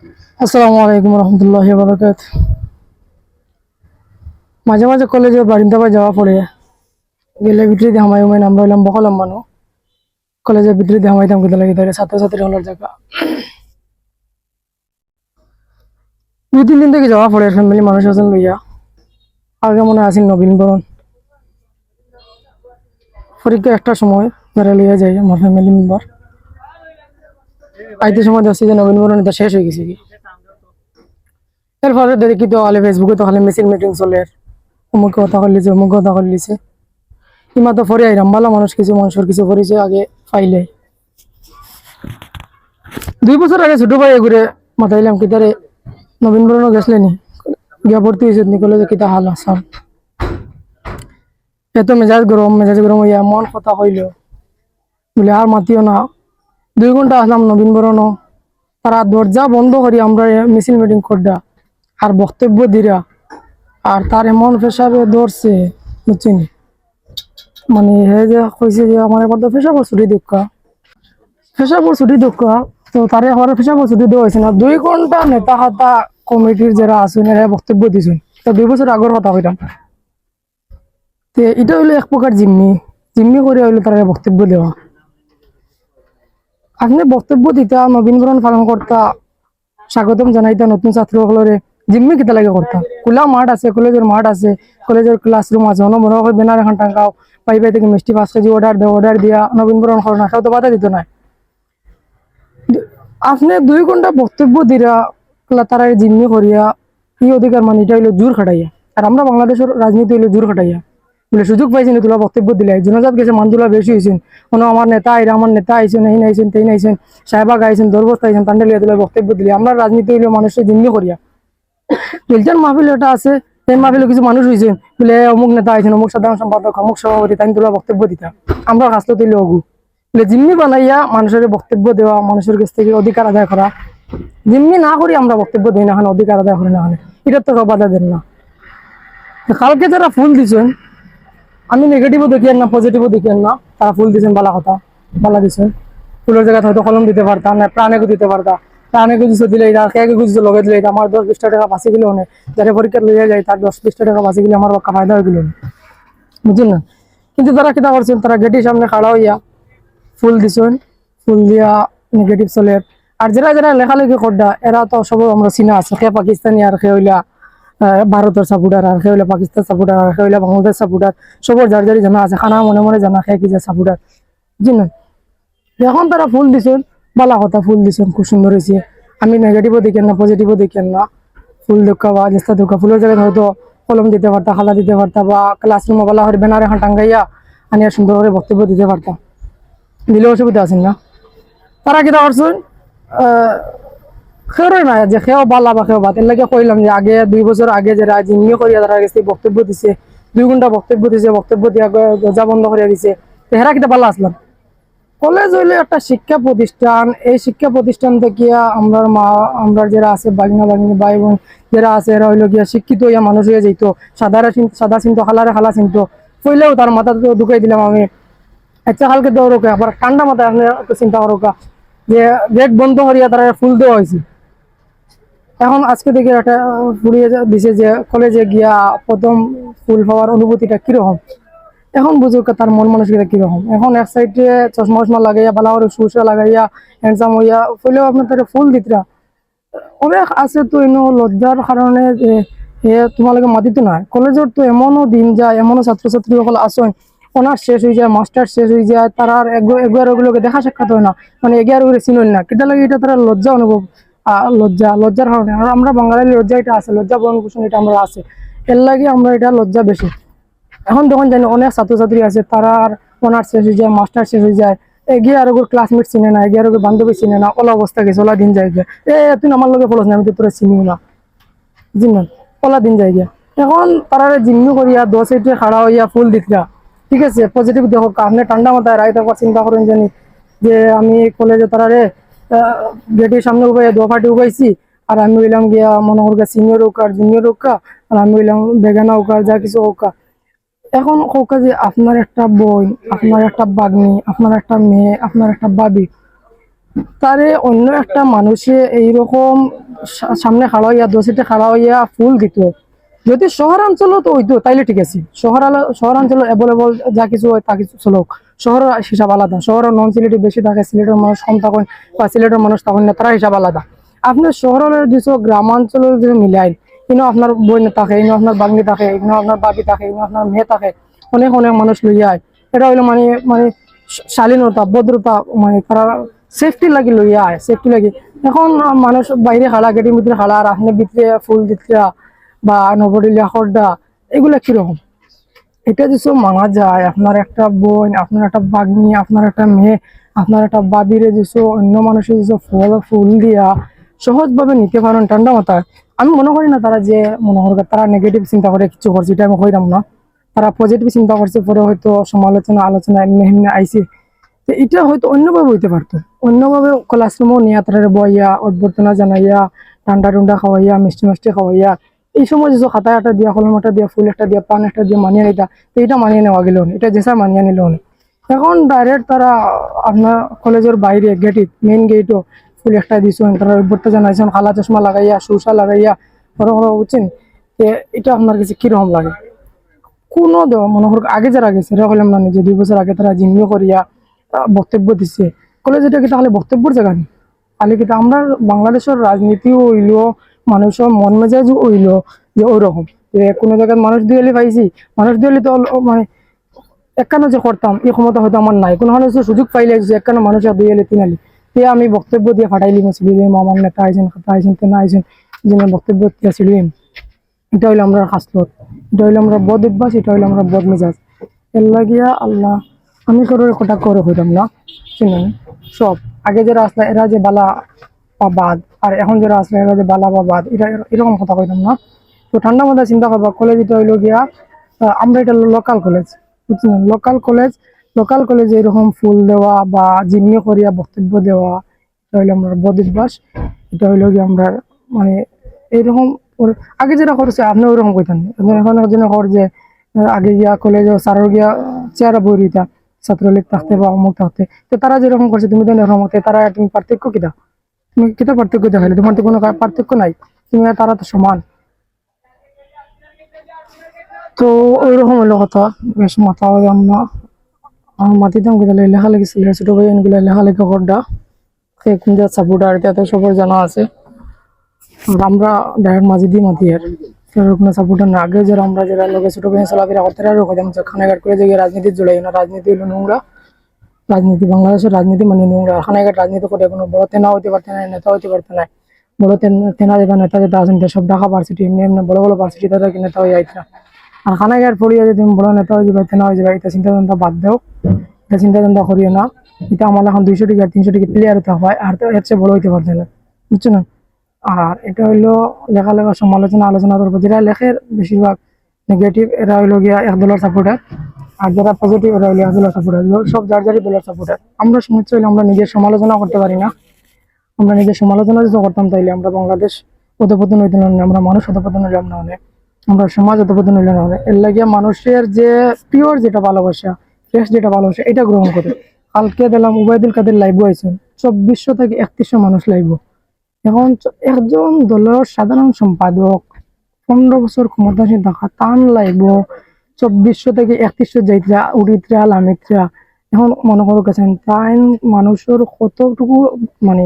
আসসালামু আলাইকুম রহমতুল্লাহ বারকাত মাঝে মাঝে কলেজে বারিন্দা যাওয়া পড়ে। গেলে দিয়ে হামাই উমাই আমরা হইলাম বকলাম মানু ভিতরে দিয়ে হামাইতাম কোথায় লাগে তাহলে ছাত্রছাত্রী হলার জায়গা। দুই, তিন দিন থেকে যাওয়া পড়ে ফ্যামিলি মানুষ আছেন লইয়া। আগে মনে আসিল নবীন বরণ। পরীক্ষা একটা সময় যারা লইয়া যাই, আমার ফ্যামিলি মেম্বার আইতে সময় দেখছি যে নবীন বরণ এটা শেষ হয়ে গেছে কি? এরপরে দেখি তো খালি ফেসবুকে তো খালি মিছিল মিটিং চলে। অমুক কথা করলিছে, অমুক কথা করলিছে। ইমা তো ফরে আইরাম ভালো মানুষ কিছু, মানুষের কিছু করেছে আগে ফাইলে দুই বছর আগে ছোট ভাই ঘুরে মাথাইলাম কিতারে নবীন বরণ গেছলে নি গিয়া ভর্তি হয়েছে, নি কলেজে কিতা হাল আসাম এত মেজাজ গরম মেজাজ গরম হইয়া মন কথা হইল। বলে আর মাতিও না। দুই ঘণ্টা আসলাম নবীন বরণ। তারা দরজা বন্ধ করি আমরা মিছিল মিটিং করডা। আর বক্তব্য দিরা। আর তার এমন পেশাবে ধরছে, বুঝছেন? মানে হে যে কইছে যে আমার এবার তো পেশাবর ছুটি দোকা। পেশাবর ছুটি দোকা, তো তারে আমার পেশাবর ছুটি দেওয়া হয়েছে না। দুই ঘণ্টা নেতা হাতা কমিটির যারা আছেন, এরা বক্তব্য দিছেন। তা দুই বছর আগর কথা কইতাম তে এটা হইল এক প্রকার জিম্মি। জিম্মি করে হইল তারা বক্তব্য দেওয়া। আপনি বক্তব্য দিতা নবীন বরণ পালন করতা স্বাগতম জানাইতা নতুন ছাত্রসকলরে জিম্মি কিতা লাগে করতা খোলা মাঠ আছে কলেজের মাঠ আছে কলেজের ক্লাসরুম আছে মনে হয় বেনার এখন টাঙ্কাও পাই পাই থেকে মিষ্টি পাঁচ কেজি অর্ডার দেও অর্ডার দিয়া নবীন বরণ করো না সেও তো বাধা দিত না আপনি দুই ঘণ্টা বক্তব্য দিরা তারা জিম্মি করিয়া, ই অধিকার মানে এটা হইল জোর খাটাইয়া। আর আমরা বাংলাদেশের রাজনীতি হইল জোর খাটাইয়া। বলে সুযোগ পাইছেন তোলা বক্তব্য দিলে। জনজাত গেছে, মানদুলা বেশি হয়েছেন কোনো আমার নেতা আইরা আমার নেতা আইছেন এই নাইছেন তেই নাইছেন সাহেবাগ আইছেন দরবস্ত আইছেন তান্ডালিয়া তোলা বক্তব্য দিলে। আমরা রাজনীতি হইল মানুষের জিম্মি করিয়া। তিলচার মাহফিল এটা আছে, সেই মাহফিলে কিছু মানুষ হয়েছে বলে অমুক নেতা আইছেন, অমুক সাধারণ সম্পাদক, অমুক সভাপতি তাই তোলা বক্তব্য দিতা। আমরা কাজটা তৈরি অগু। বলে, জিম্মি বানাইয়া মানুষের বক্তব্য দেওয়া, মানুষের কাছ থেকে অধিকার আদায় করা। জিম্মি না করি আমরা বক্তব্য দিই না অধিকার আদায় করি না এটা তো কেউ বাধা দেন না। কালকে যারা ফুল দিছেন আমি নেগেটিভও দেখি না পজিটিভও দেখি না। তারা ফুল দিছেন বালা কথা, বালা দিছেন ফুলের জায়গায় হয়তো কলম দিতে পারতাম না প্রাণেকে দিতে পারতাম প্রাণেকে দিছে দিলে এটা কে গুছিছে লগে দিলে এটা আমার দশ বিশটা টাকা বাঁচি গেলে অনেক যারা পরীক্ষা লইয়া যায়, তার দশ বিশটা টাকা বাঁচি গেলে আমার বাক্কা ফায়দা হয়ে গেল বুঝছেন না? কিন্তু তারা কিতা করছেন, তারা গেটির সামনে খাড়া হইয়া ফুল দিছেন। ফুল দিয়া নেগেটিভ চলে। আর যারা যারা লেখালেখি করডা এরা তো সব আমরা চিনা আছে সে পাকিস্তানি আর সে হইলা ভারতের সাপোর্টার আর হইলা পাকিস্তান সাপোর্টার আর হইলা বাংলাদেশ সাপোর্টার সবর যার যারি জানা আছে, খানা মনে মনে জানা সে কি যে সাপোর্টার বুঝছেন না এখন তারা ফুল দিছেন বালা কথা ফুল দিছেন খুব সুন্দর হয়েছে আমি নেগেটিভও দেখেন না পজিটিভও দেখেন না ফুল দেখা বা চেষ্টা দেখা ফুলের জায়গায় হয়তো কলম দিতে পারতা খালা দিতে পারতা বা ক্লাসরুমে বালা করে ব্যানার এখন টাঙ্গাইয়া আনিয়া সুন্দর করে বক্তব্য দিতে পারতাম দিলে অসুবিধা আছেন না। তারা কিতা করছেন খেয়ে না যে খেয়েও বালা বা খেয়েও বাদ এর লাগে কইলাম যে, আগে দুই বছর আগে যারা জিম্মি করিয়া তারা গেছে বক্তব্য দিছে, দুই ঘণ্টা বক্তব্য দিছে, বক্তব্য দিয়া গ- দরজা বন্ধ করিয়া দিছে। তো হেরা কিতা পালা আসলাম কলেজ হইলে একটা শিক্ষা প্রতিষ্ঠান এই শিক্ষা প্রতিষ্ঠান থেকে আমরা মা আমরা যারা আছে, বাগনা, বাগনি, ভাই বোন যারা আছে এরা হইল গিয়া, শিক্ষিত হইয়া মানুষ হয়ে যাইতো। সাদারা সাদা চিনতো খালারে খালা চিনতো কইলেও তার মাথা তো ঢুকাই দিলাম আমি। আচ্ছা কালকে দৌড়োকে আবার ঠান্ডা মাথায় আপনি চিন্তা করোকা যে, গেট বন্ধ করিয়া তারা ফুল দেওয়া হয়েছে এখন আজকে দেখি একটা ফুরিয়ে দিছে যে কলেজে গিয়া প্রথম ফুল পাওয়ার অনুভূতিটা কীরকম? এখন বুঝুক তার মন মানসিকতা কীরকম? এখন এক সাইডে চশমা চশমা লাগাইয়া, বালা করে সুসা লাগাইয়া হ্যান্ডসাম হইয়া ফুলেও আপনার তাকে ফুল দিতরা। অনেক আছে তো এনো লজ্জার কারণে এ তোমালোকে মাতিতো না কলেজের তো এমনও দিন যায়, এমনও ছাত্রছাত্রী সকল আসেন অনার্স শেষ হয়ে যায় মাস্টার শেষ হয়ে যায়, তারা আর এগার ওগুলোকে দেখা সাক্ষাৎ হয় না। মানে এগার ওগুলো চিনল না। কেটা লাগে এটা তারা লজ্জা অনুভব লজ্জা, লজ্জার কারণে। আর আমরা বাঙালির লজ্জা এটা আছে, লজ্জা বরণ পোষণ এটা আমরা আছে। এর লাগে আমরা এটা লজ্জা বেশি। এখন যখন জানি অনেক ছাত্রছাত্রী আছে, তারা আর অনার্স শেষ হয়ে যায় মাস্টার শেষ হয়ে যায়। এগিয়ে আর ওগুলো ক্লাসমেট চিনে না, এগিয়ে আর ওগুলো বান্ধবী চিনে না, ওলা অবস্থা গেছে, ওলা দিন যায় গিয়া। এ, তুই আমার লগে পড়স না, আমি তো তোরা চিনিও না। জিন্নান ওলা দিন যায় গিয়া। এখন তারা জিম্মি করিয়া দশ সাইডে খাড়া হইয়া, ফুল দিতরা ঠিক আছে পজিটিভ দেখো আপনি ঠান্ডা মাথায় রায় থাকবার চিন্তা করেন জানি যে আমি কলেজে তারারে গেটের সামনে উপায় দো ফাটি আর আমি হইলাম গিয়া মনে করি সিনিয়র হোক আর জুনিয়র হোক আর আমি হইলাম বেগানা হোক আর যা কিছু হোক এখন হোক যে আপনার একটা বই, আপনার একটা বাগ্নি, আপনার একটা মেয়ে, আপনার একটা বাবি তারে অন্য একটা মানুষে এইরকম সামনে খাড়া হইয়া দোষিতে খাড়া হইয়া ফুল দিত। যদি শহরাঞ্চলত হইতো, তাইলে ঠিক আছে। শহর শহরাঞ্চল অ্যাভেলেবল যা কিছু হয়, তা কিছু চলক। শহরের হিসাব আলাদা। শহরের নন সিলেটি বেশি থাকে, সিলেটের মানুষ কম থাকেন বা সিলেটের মানুষ থাকেন না তারা হিসাব আলাদা। আপনার শহরের যেসব গ্রামাঞ্চলের যে মিলাই ইনো আপনার বোন থাকে, ইনো আপনার বাগনি থাকে, ইনো আপনার বাবি থাকে, ইনো আপনার মেয়ে থাকে, অনেক অনেক মানুষ লইয়া আয়। এটা হইল মানে মানে শালীনতা, ভদ্রতা মানে তারা সেফটি লাগি লইয়া আয় সেফটি লাগি। এখন মানুষ বাইরে খাড়া গেটের ভিতরে খাড়া আর আপনি ভিতরে ফুল দিতরা বা নবডিলিয়া খর্দা, এগুলা কীরকম? এটা যেসব মানা যায়, আপনার একটা বোন, আপনার একটা বাগনি আপনার একটা মেয়ে, আপনার একটা বাবিরে যেসব অন্য মানুষের যেসব ফল, ফুল দিয়া সহজভাবে নিতে পারেন ঠান্ডা মাথায়। আমি মনে করি না তারা যে মনে করি তারা নেগেটিভ চিন্তা করে কিছু করছে, এটা আমি কইরাম না। তারা পজিটিভ চিন্তা করছে, পরে হয়তো সমালোচনা, আলোচনা এমনি এমনি আইছে। তো এটা হয়তো অন্যভাবে হইতে পারতো। অন্যভাবে ক্লাসরুমও নিয়ে তারা বইয়া, অভ্যর্থনা জানাইয়া ঠান্ডা টুন্ডা খাওয়াইয়া মিষ্টি মিষ্টি খাওয়াইয়া এই সময় যে খাতা একটা দিয়া, কলম একটা দিয়া, ফুল একটা দিয়া, পান একটা দিয়া মানিয়ে নিতা এটা মানিয়ে নেওয়া গেল এটা যেসা মানিয়ে নিল এখন ডাইরেক্ট তারা আপনার কলেজের বাইরে গেটিত মেইন গেটও ফুল একটা দিছেন তারা অভ্যর্থনা জানাইছেন কালা চশমা লাগাইয়া সুসা লাগাইয়া, বড় বড় বুঝছেন? এটা আপনার কাছে কীরকম লাগে? কোনো মনে করো আগে যারা গেছে হলাম না নিজে, দুই বছর আগে তারা জিম্মি করিয়া বক্তব্য দিচ্ছে কলেজ এটা কি তাহলে বক্তব্যর জায়গা নেই খালি কিন্তু আমরা বাংলাদেশের রাজনীতিও হইল মানুষের মন মেজাজও হইল যে ওইরকম যে কোনো জায়গায় মানুষ দুয়ালি পাইছি, মানুষ দুয়ালি তো মানে একখানো যে করতাম, এই ক্ষমতা হয়তো আমার নাই। কোনো মানুষের সুযোগ পাইলে যে একখানো মানুষ দুয়ালি, তিনালি। তে আমি বক্তব্য দিয়ে ফাটাইলি মেছিল আমার নেতা আইছেন, খাতা আইছেন, তেনা আইছেন, যিনি বক্তব্য দিয়েছিলেন এটা হইল আমরা খাসলত। এটা হইল আমরা বদ অভ্যাস, এটা হইল আমরা বদ মেজাজ। এর লাগিয়া আল্লাহ, আমি করো কথা করে হইতাম না। চিনেন সব। আগে যারা আসলে এরা যে বালা বা বাদ। আর এখন যারা আসলে যে বালা বা বাদ এটা এরকম কথা কইতাম না। তো ঠান্ডা মাথায় চিন্তা করবা কলেজ এটা হইল গিয়া আমরা এটা লোকাল কলেজ বুঝছেন? লোকাল কলেজ লোকাল কলেজে এরকম ফুল দেওয়া বা জিম্মি করিয়া বক্তব্য দেওয়া, এটা হইল আমরা বদ এটা হইল গিয়ে আমরা মানে এইরকম ওর- আগে যেটা করছে আপনি ওরকম কইতেন। এখন এখন একজনে কর যে আগে গিয়া কলেজে স্যারের গিয়া চেয়ারে বই দিতা ছাত্রলীগ থাকতে বা অমুক থাকতে। তো তারা যেরকম করছে, তুমি তো এরকম তারা তুমি পার্থক্য কিতা তুমি কিতা পার্থক্য দেখাইলে? তোমার তো কোনো পার্থক্য নাই। তুমি আর তারা তো সমান। তো ওইরকম হলো কথা। বেশ মাথা আমরা আমার মাতিতাম কোথায় লেখালেখি ছিল। ছোট ভাই এগুলো লেখালেখি করডা। কোন যা সাপোর্টার এটা তো সবার জানা আছে। আর আমরা ডাইরেক্ট মাঝে দিয়ে মাতি আর। সেরকম সাপোর্টার না। আগে যারা আমরা যারা লোকে ছোট ভাই চলাফেরা করতে আর যে খানাঘাট করে যে রাজনীতি জড়াই না। রাজনীতি হলো নোংরা। রাজনীতি, বাংলাদেশের রাজনীতি মানে নোংরা খানাঘাট রাজনীতি করে কোনো বড় তেনা হইতে পারতে না নেতা হইতে পারতে না বড় তেনা যেটা নেতা যেটা আছেন সব ঢাকা ভার্সিটি এমনি এমনি বড় বড় ভার্সিটি তারা নেতা হয়ে যাইতরা আর খানাঘাট পড়িয়া যদি তুমি বড় নেতা হয়ে যাবে তেনা হয়ে যাবে এটা চিন্তা চিন্তা বাদ দাও। এটা চিন্তা চিন্তা করিও না। এটা আমার এখন দুইশো টিকা তিনশো টিকা প্লেয়ার হতে হয়, আর তো এর চেয়ে বড় হইতে পারছে না। বুঝছ না? আর এটা হইল লেখালেখা সমালোচনা, আলোচনা করব যেটা লেখের বেশিরভাগ নেগেটিভ এরা হইল গিয়া এক দলের সাপোর্টার আর যারা পজিটিভ হইল এক দলের সাপোর্টার সব যার যারই দলের সাপোর্টার আমরা সমস্যা হইলে আমরা নিজের সমালোচনা করতে পারি না। আমরা নিজের সমালোচনা যদি করতাম তাইলে আমরা বাংলাদেশ অধপতন হইতে না আমরা মানুষ অধপতন হইলাম না হলে আমরা সমাজ অধপতন হইলাম না হলে এর লাগিয়া মানুষের যে পিওর যেটা ভালোবাসা ফ্রেশ যেটা ভালোবাসা, এটা গ্রহণ করে কালকে দিলাম উবায়দুল কাদের লাইভ আইছেন চব্বিশশো থেকে একত্রিশশো মানুষ লাইভ এখন একজন দলের সাধারণ সম্পাদক, পনেরো বছর ক্ষমতাসীন থাকা টান লাইব চব্বিশশো থেকে একত্রিশশো যাইতরা উড়িত্রা লামিত্রা। এখন মনে করো গেছেন তাই মানুষের কতটুকু মানে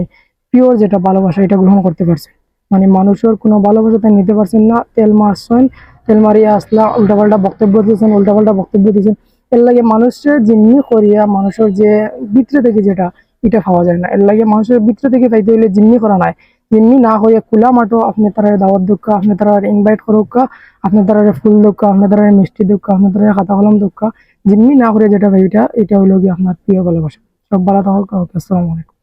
পিওর যেটা ভালোবাসা, এটা গ্রহণ করতে পারছে। মানে মানুষের কোনো ভালোবাসা তাই নিতে পারছেন না, তেল মারছেন, তেল মারিয়া আসলা, উল্টাপাল্টা বক্তব্য দিয়েছেন, উল্টাপাল্টা বক্তব্য দিয়েছেন। এর লাগে মানুষের জিম্মি করিয়া, মানুষের যে ভিতরে থেকে যেটা, এটা খাওয়া যায় না। এর লাগে মানুষের ভিতরে থেকে পাইতে হইলে জিম্মি করা নাই। জিম্মি না হয়ে খোলা মাঠো আপনি তারা দাওয়াত দুঃখ আপনি তারা ইনভাইট করুক আপনি তারা ফুল দুঃখ আপনি তারা মিষ্টি দুঃখ আপনি তারা খাতা কলম দুঃখ জিম্মি না করে যেটা ভাই এটা হইল কি আপনার প্রিয় ভালোবাসা সব ভালো থাকুক ওকে আসসালামু